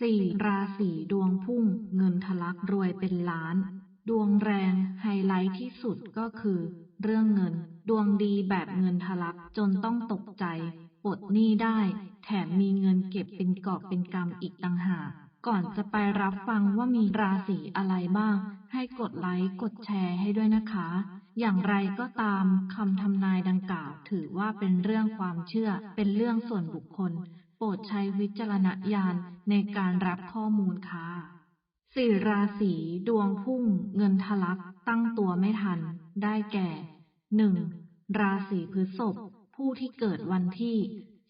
สี่ราศีดวงพุ่ง เงินทะลักรวยเป็นล้าน ดวงแรงไฮไลท์ที่สุดก็คือ เรื่องเงิน ดวงดีแบบเงินทะลักจนต้องตกใจปลดหนี้ได้ แถมมีเงินเก็บเป็นกอบเป็นกำอีกต่างหากก่อนจะไปรับฟังว่ามีราศีอะไรบ้าง ให้กดไลค์กดแชร์ให้ด้วยนะคะ อย่างไรก็ตามคำทำนายดังกล่าว ถือว่าเป็นเรื่องความเชื่อเป็นเรื่องส่วนบุคคล ปรดใช้วิจารณญาณในการรับข้อมูลค่ะสี่ราศีดวงพุ่งเงินทะลักตั้งตัวไม่ทัน ได้แก่หนึ่งราศีพฤษภผู้ที่เกิดวันที่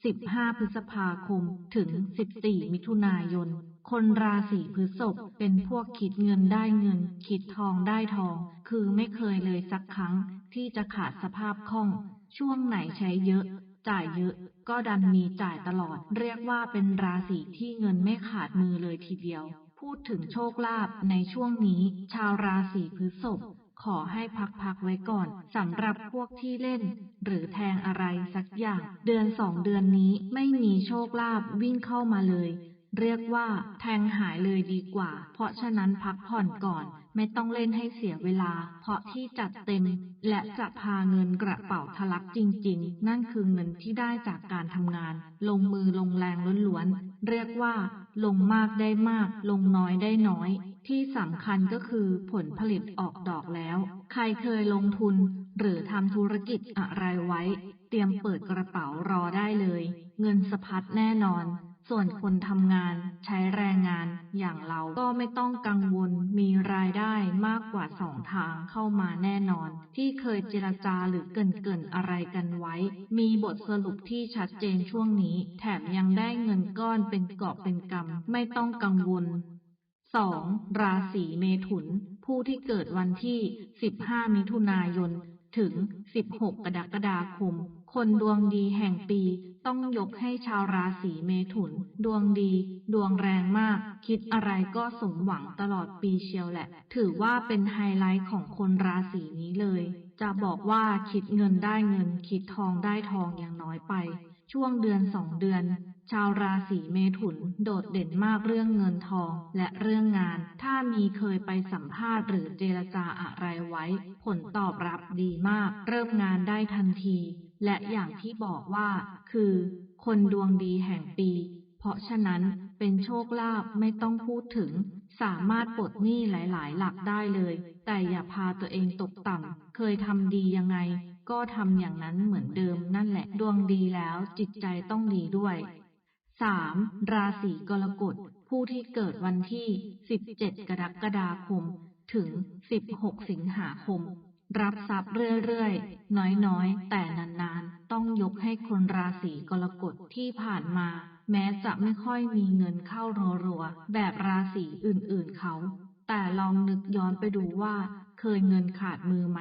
15 พฤษภาคมถึง 14 มิถุนายน คนราศีพฤษภเป็นพวกคิดเงินได้เงิน คิดทองได้ทอง คือไม่เคยเลยสักครั้งที่จะขาดสภาพคล่อง ช่วงไหนใช้เยอะ จ่ายเยอะ ก็ดันมีจ่ายตลอด เรียกว่าเป็นราศีที่เงินไม่ขาดมือเลยทีเดียว พูดถึงโชคลาภในช่วงนี้ ชาวราศีพฤษภขอให้พักๆไว้ก่อนสำหรับพวกที่เล่น หรือแทงอะไรสักอย่าง เดือนสองเดือนนี้ไม่มีโชคลาภวิ่งเข้ามาเลย เรียกว่าแทงหายเลยดีกว่า เพราะฉะนั้นพักผ่อนก่อน ไม่ต้องเล่นให้เสียเวลา เพราะที่จัดเต็ม และจะพาเงินกระเป๋าทะลักจริง ๆ นั่นคือเงินที่ได้จากการทำงาน ลงมือลงแรงล้วนๆ เรียกว่า ลงมากได้มาก ลงน้อยได้น้อย ที่สำคัญก็คือผลผลิตออกดอกแล้ว ใครเคยลงทุน หรือทำธุรกิจอะไรไว้ เตรียมเปิดกระเป๋ารอได้เลย เงินสะพัดแน่นอน ส่วนคนทำงานใช้แรงงานอย่างเราก็ไม่ต้องกังวลมีรายได้มากกว่าสองทางเข้ามาแน่นอน ที่เคยเจรจาหรือเกินเกินอะไรกันไว้ มีบทสรุปที่ชัดเจนช่วงนี้ แถมยังได้เงินก้อนเป็นกอบเป็นกำไม่ต้องกังวลสองราศีเมถุน ผู้ที่เกิดวันที่ 15 มิถุนายน ถึง 16 กรกฎาคม คนดวงดีแห่งปี ต้องยกให้ชาวราศีเมถุน ดวงดี ดวงแรงมาก คิดอะไรก็สมหวังตลอดปีเชียวแหละ ถือว่าเป็นไฮไลท์ของคนราศีนี้เลย จะบอกว่าคิดเงินได้เงิน คิดทองได้ทองอย่างน้อยไป ช่วงเดือนสองเดือนชาวราศีเมถุนโดดเด่นมากเรื่องเงินทองและเรื่องงาน ถ้ามีเคยไปสัมภาษณ์หรือเจรจาอะไรไว้ ผลตอบรับดีมาก เริ่มงานได้ทันที และอย่างที่บอกว่า คือ คนดวงดีแห่งปี เพราะฉะนั้นเป็นโชคลาภไม่ต้องพูดถึง สามารถปลดหนี้หลาย ๆ หลักได้เลย แต่อย่าพาตัวเองตกต่ำ เคยทำดียังไง ก็ทำอย่างนั้นเหมือนเดิมนั่นแหละ ดวงดีแล้วจิตใจต้องดีด้วยสามราศีกรกฎ ผู้ที่เกิดวันที่ 17 กรกฎาคม ถึง 16 สิงหาคม รับทรัพย์เรื่อยๆ น้อยๆ แต่นานๆ ต้องยกให้คนราศีกรกฎที่ผ่านมา แม้จะไม่ค่อยมีเงินเข้ารัวๆ แบบราศีอื่นๆเขา แต่ลองนึกย้อนไปดูว่า เคยเงินขาดมือไหม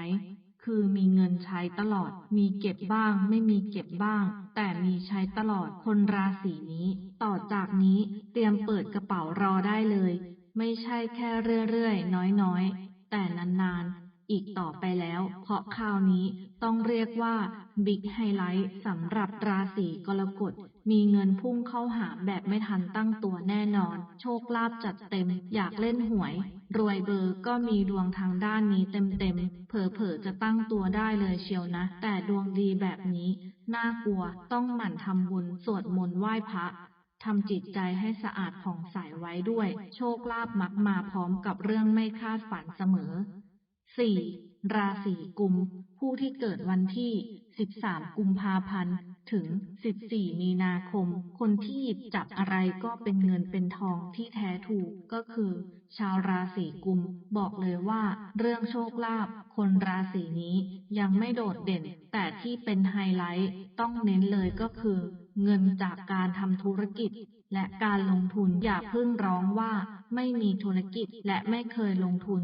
คือมีเงินใช้ตลอด มีเก็บบ้าง ไม่มีเก็บบ้าง แต่มีใช้ตลอด คนราศีนี้ ต่อจากนี้เตรียมเปิดกระเป๋ารอได้เลย ไม่ใช่แค่เรื่อยๆ น้อยๆ แต่นานๆ อีกต่อไปแล้ว เพราะคราวนี้ต้องเรียกว่าบิ๊กไฮไลท์สำหรับราศีกรกฎมีเงินพุ่งเข้าหาแบบไม่ทันตั้งตัวแน่นอน โชคลาภจัดเต็ม อยากเล่นหวย รวยเบอร์ก็มีดวงทางด้านนี้เต็มๆ เผลอๆจะตั้งตัวได้เลยเชียวนะ แต่ดวงดีแบบนี้ น่ากลัวต้องหมั่นทำบุญสวดมนต์ไหว้พระทำจิตใจให้สะอาดผ่องใสไว้ด้วย โชคลาภมักมาพร้อมกับเรื่องไม่คาดฝันเสมอ 4. ราศีกุม ผู้ที่เกิดวันที่ 13 กุมภาพันธ์ ถึง 14 มีนาคม คนที่หยิบจับอะไรก็เป็นเงินเป็นทองที่แท้ถูกก็คือ ชาวราศีกุม บอกเลยว่า เรื่องโชคลาภคนราศีนี้ยังไม่โดดเด่น แต่ที่เป็นไฮไลท์ต้องเน้นเลยก็คือ เงินจากการทำธุรกิจและการลงทุนอย่าเพิ่งร้องว่า ไม่มีธุรกิจและไม่เคยลงทุน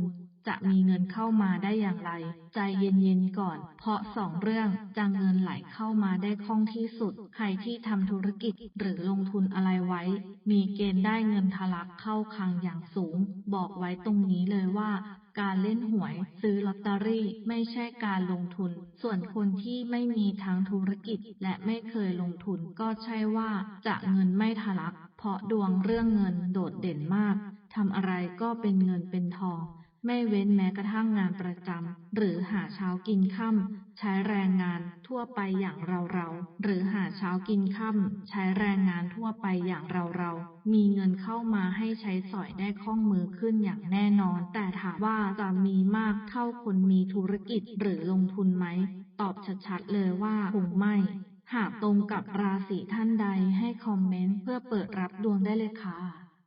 จะมีเงินเข้ามาได้อย่างไร ใจเย็นๆก่อน เพราะสองเรื่องจะเงินไหลเข้ามาได้คล่องที่สุด ใครที่ทำธุรกิจหรือลงทุนอะไรไว้ มีเกณฑ์ได้เงินทะลักเข้าคลังอย่างสูง บอกไว้ตรงนี้เลยว่าการเล่นหวยซื้อลอตเตอรี่ไม่ใช่การลงทุน ส่วนคนที่ไม่มีทั้งธุรกิจและไม่เคยลงทุนก็ใช่ว่าจะเงินไม่ทะลัก เพราะดวงเรื่องเงินโดดเด่นมาก ทำอะไรก็เป็นเงินเป็นทอง ไม่เว้นแม้กระทั่งงานประจำหรือหาเช้ากินค่ำใช้แรงงานทั่วไปอย่างเราๆหรือหาเช้ากินค่ำใช้แรงงานทั่วไปอย่างเราๆมีเงินเข้ามาให้ใช้สอยได้คล่องมือขึ้นอย่างแน่นอน แต่ถามว่าจะมีมากเท่าคนมีธุรกิจหรือลงทุนไหม ตอบชัดๆเลยว่าคงไม่หากตรงกับราศีท่านใดให้คอมเมนต์เพื่อเปิดรับดวงได้เลยค่ะ